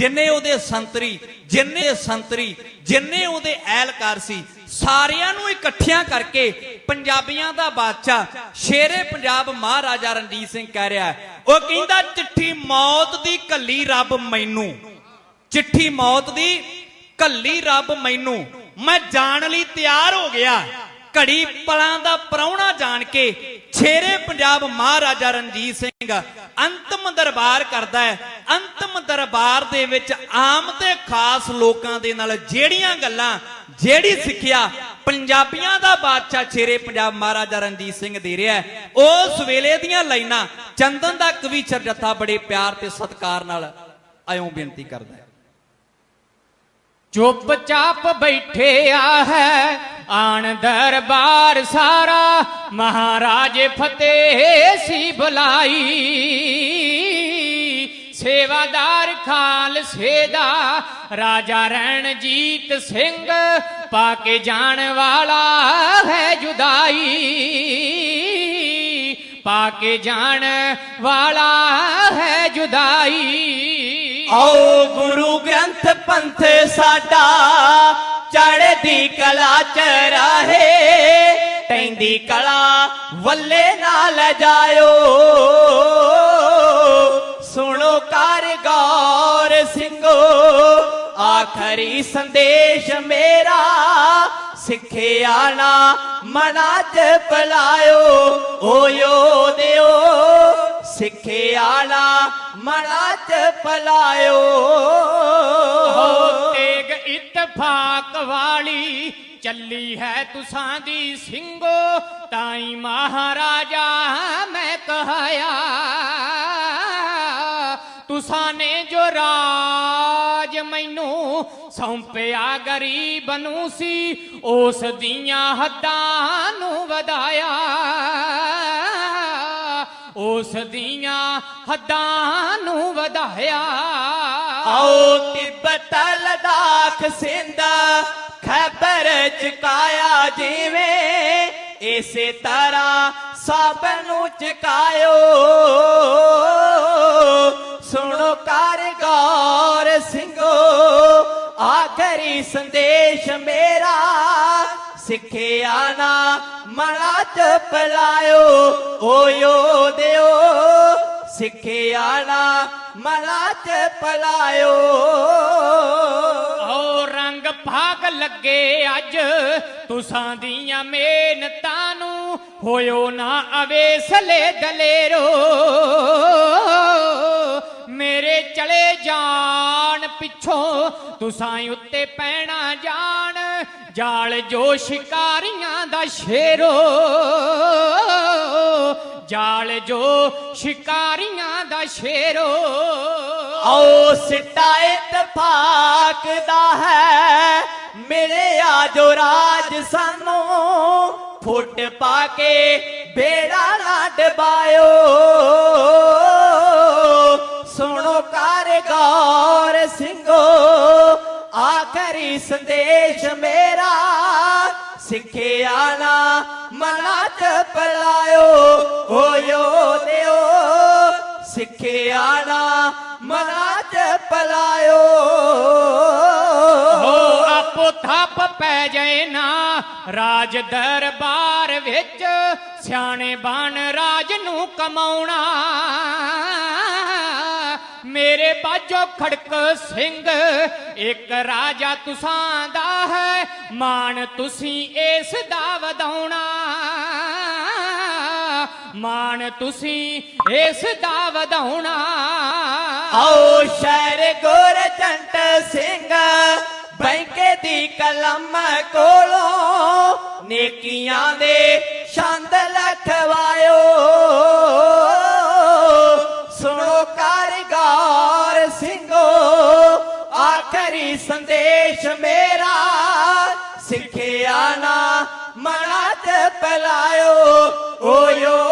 ਜਿੰਨੇ ਉਹਦੇ ਸੰਤਰੀ, ਜਿੰਨੇ ਸੰਤਰੀ, ਜਿੰਨੇ ਉਹਦੇ ਐਲਕਾਰ ਸੀ, ਸਾਰਿਆਂ ਨੂੰ ਇਕੱਠਿਆਂ ਕਰਕੇ ਪੰਜਾਬੀਆਂ ਦਾ ਬਾਦਸ਼ਾਹ ਸ਼ੇਰੇ ਪੰਜਾਬ ਮਹਾਰਾਜਾ ਰਣਜੀਤ ਸਿੰਘ ਕਹਿ ਰਿਹਾ ਉਹ ਕਹਿੰਦਾ, ਚਿੱਠੀ ਮੌਤ ਦੀ ਕੱਲੀ ਰੱਬ ਮੈਨੂੰ। ਚਿੱਠੀ ਮੌਤ ਦੀ ਕੱਲੀ ਰੱਬ ਮੈਨੂੰ। ਮੈਂ ਜਾਣ ਲਈ ਤਿਆਰ ਹੋ ਗਿਆ। ਘੜੀ ਪਲਾਂ ਦਾ ਪ੍ਰਾਹੁਣਾ ਜਾਣ ਕੇ ਛੇਰੇ ਪੰਜਾਬ ਮਹਾਰਾਜਾ ਰਣਜੀਤ ਸਿੰਘ ਅੰਤਮ ਦਰਬਾਰ ਕਰਦਾ ਹੈ। ਦਰਬਾਰ ਦੇ ਵਿੱਚ ਆਮ ਤੇ ਖਾਸ ਲੋਕਾਂ ਦੇ ਨਾਲ ਜਿਹੜੀਆਂ ਗੱਲਾਂ, ਜਿਹੜੀ ਸਿੱਖਿਆ ਪੰਜਾਬੀਆਂ ਦਾ ਬਾਦਸ਼ਾਹ ਛੇਰੇ ਪੰਜਾਬ ਮਹਾਰਾਜਾ ਰਣਜੀਤ ਸਿੰਘ ਦੇ ਰਿਹਾ ਉਸ ਵੇਲੇ ਦੀਆਂ ਲਾਈਨਾਂ ਚੰਦਨ ਦਾ ਕਵੀ ਜੱਥਾ ਬੜੇ ਪਿਆਰ ਤੇ ਸਤਿਕਾਰ ਨਾਲ ਆਇਓ ਬੇਨਤੀ ਕਰਦਾ ਹੈ। ਬੈਠੇ ਆ ਹੈ ਆਣ ਦਰਬਾਰ ਸਾਰਾ, ਮਹਾਰਾਜ ਫਤਿਹ ਸੀ ਬੁਲਾਈ। ਸੇਵਾਦਾਰ ਖਾਲਸੇ ਦਾ, ਰਾਜਾ ਰਣਜੀਤ ਸਿੰਘ ਪਾ ਕੇ ਜਾਣ ਵਾਲਾ ਹੈ ਜੁਦਾਈ। ਪਾ ਕੇ ਜਾਣ ਵਾਲਾ ਹੈ ਜੁਦਾਈ। ਆਓ ਗੁਰੂ ਗ੍ਰੰਥ ਪੰਥ ਸਾਡਾ, ਚੜ੍ਹਦੀ ਕਲਾ ਚ ਰਾਹੇ ਤੈਂਦੀ ਕਲਾ ਵੱਲੇ ਨਾਲ ਜਾਇਓ। ਆਖਰੀ ਸੰਦੇਸ਼ ਮੇਰਾ ਸਿੱਖਿਆ ਨਾ ਮਨਾ ਚ ਪਲਾਇਓ ਓ ਯੋਧਿਓ ਸਿੱਖਿਆ ਨਾ ਮਨਾ ਚ ਪਲਾਇਓ ਹੋ ਤੇਗ ਇਤਫਾਕ ਵਾਲੀ ਚੱਲੀ ਹੈ ਤੁਸਾਂ ਦੀ ਸਿੰਘੋ ਤਾਈ ਮਹਾਰਾਜਾ ਮੈਂ ਕਹਾਇਆ। ਤੁਸਾਂ ਨੇ ਜੋ ਰਾਜ ਮੈਨੂੰ ਸੌਂਪਿਆ ਗਰੀਬ ਨੂੰ ਸੀ, ਉਸ ਦੀਆਂ ਹੱਦਾਂ ਨੂੰ ਵਧਾਇਆ। ਉਸ ਦੀਆਂ ਹੱਦਾਂ ਨੂੰ ਵਧਾਇਆ। ਆਓ ਤਿੱਬਤ ਲਦਾਖ ਸਿੰਧ ਖੈਬਰ ਚਕਾਇਆ ਜਿਵੇਂ, ਇਸੇ ਤਰ੍ਹਾਂ ਸਭ ਨੂੰ ਚਕਾਇਓ। ਆਖਰੀ ਸੰਦੇਸ਼ ਮੇਰਾ ਸਿੱਖਿਆ ਨਾ ਮਨਾ ਚ ਪਲਾਇਓ ਓ ਯੋਧਿਓ ਸਿੱਖਿਆ ਨਾ ਮਨਾ ਚ ਪਲਾਇਓ ਓ ਰੰਗ ਭਾਗ ਲੱਗੇ ਅੱਜ, ਤੁਸਾਂ ਦੀਆਂ ਮਿਹਨਤਾਂ ਨੂੰ ਹੋਇਓ ਨਾ ਅਵੇਸਲੇ ਦਲੇਰੋ। ਮੇਰੇ ਚਲੇ ਜਾਣ ਪਿੱਛੋਂ ਤੁਸਾਂ ਉੱਤੇ ਪੈਣਾ ਜਾਣ, ਜਾਲ ਜੋ ਸ਼ਿਕਾਰੀਆਂ ਦਾ ਸ਼ੇਰੋ। ਜਾਲ ਜੋ ਸ਼ਿਕਾਰੀਆਂ ਦਾ ਸ਼ੇਰੋ। ਆਓ ਸਿੱਟਾ ਇਤਫਾਕ ਦਾ ਹੈ ਮਿਲਿਆ ਜੋ ਰਾਜ ਸਾਨੂੰ। ਫੁੱਟ ਪਾ ਕੇ ਬੇੜਾ ਨਾ ਡਬਾਇਓ। ਸੁਣੋ ਕਰ ਗੌਰ ਆਖਰੀ ਸੰਦੇਸ਼ ਮੇਰਾ ਸਿੱਖਿਆ ਨਾ ਮਨਾ ਪਲਾਇਓ ਓ ਯੋਧਿਓ ਸਿੱਖਿਆ ਨਾ ਮਨਾ ਚ ਪਲਾਇਓ। ਹੋ ਆਪੋ ਥਾਪ ਪੈ ਜਾਏ ਨਾ, ਰਾਜ ਦਰਬਾਰ ਵਿੱਚ ਸਿਆਣੇ ਬਣ ਰਾਜ ਨੂੰ ਕਮਾਉਣਾ। ਮੇਰੇ ਬਾਜੋ ਖੜਕ ਸਿੰਘ, ਇੱਕ ਰਾਜਾ ਤੁਸਾਂ ਦਾ ਹੈ, ਮਾਣ ਤੁਸੀਂ ਇਸ ਦਾ ਵਧਾਉਣਾ। ਮਾਣ ਤੁਸੀਂ ਇਸ ਦਾ ਵਧਾਉਣਾ। ਆਓ ਸ਼ਹਿਰ ਗੁਰਜੰਟ ਸਿੰਘ, ਬੈਂਕੇ ਦੀ ਕਲਮ ਕੋਲੋਂ ਨੇਕੀਆਂ ਦੇ ਛੰਦ ਲਖਵਾਇਓ ਕਰੀ ਸੰਦੇਸ਼ ਮੇਰਾ ਸਿੱਖਿਆ ਨਾ ਮਣਾ ਤੇ ਪਲਾਇਓ ਓਯੋ